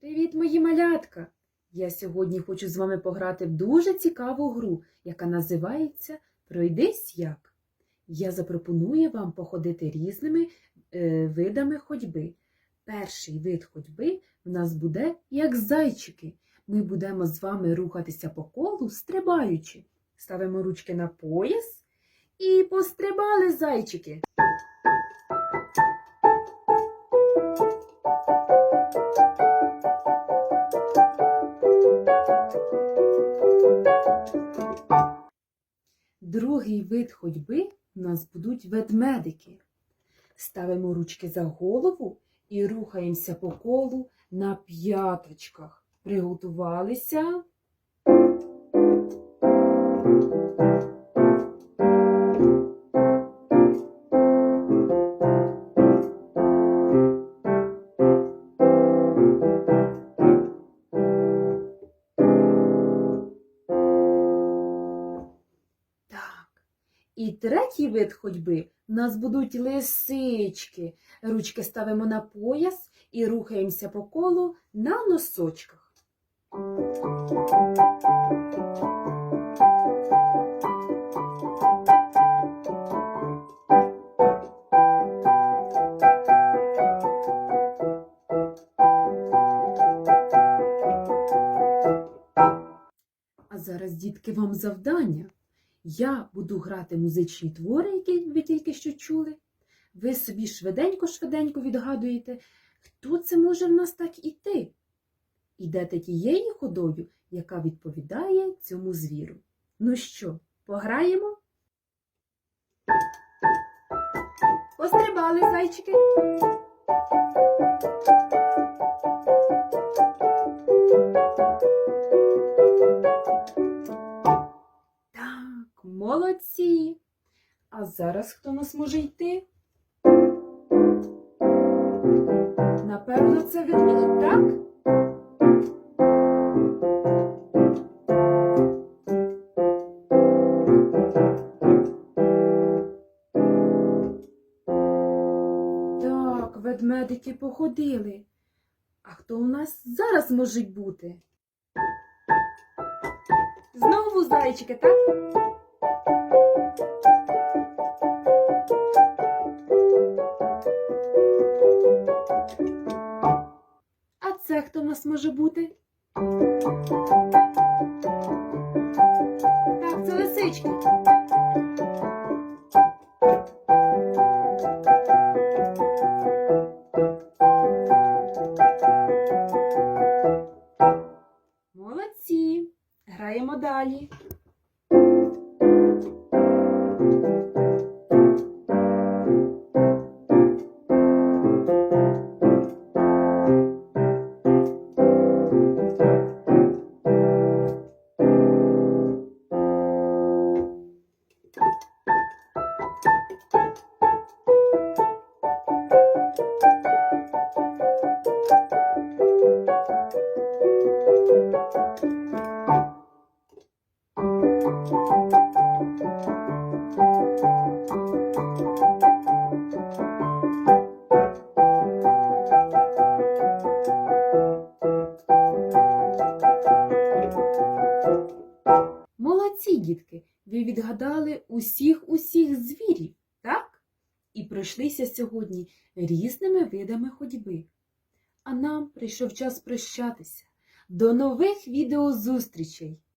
Привіт, мої малятка! Я сьогодні хочу з вами пограти в дуже цікаву гру, яка називається Пройдись як. Я запропоную вам походити різними е, видами ходьби. Перший вид ходьби в нас буде як зайчики. Ми будемо з вами рухатися по колу, стрибаючи. Ставимо ручки на пояс і пострибали зайчики. Другий вид ходьби у нас будуть ведмедики. Ставимо ручки за голову і рухаємося по колу на п'яточках. Приготувалися. Третій вид ходьби у нас будуть лисички. Ручки ставимо на пояс і рухаємося по колу на носочках. А зараз, дітки, вам завдання. Я буду грати музичні твори, які ви тільки що чули. Ви собі швиденько-швиденько відгадуєте, хто це може в нас так іти. Ідете тією ходою, яка відповідає цьому звіру. Ну що, пограємо? Пострибали, зайчики. Молодці. А зараз хто нас може йти? Напевно, це ведмідь, так? Так, ведмедики походили. А хто у нас зараз може бути? Знову зайчики, так? Нас може бути? Так, це лисички. Молодці. Граємо далі. Молодці, дітки, ви відгадали усіх усіх звірів, так? І пройшлися сьогодні різними видами ходьби. А нам прийшов час прощатися. До нових відеозустрічей!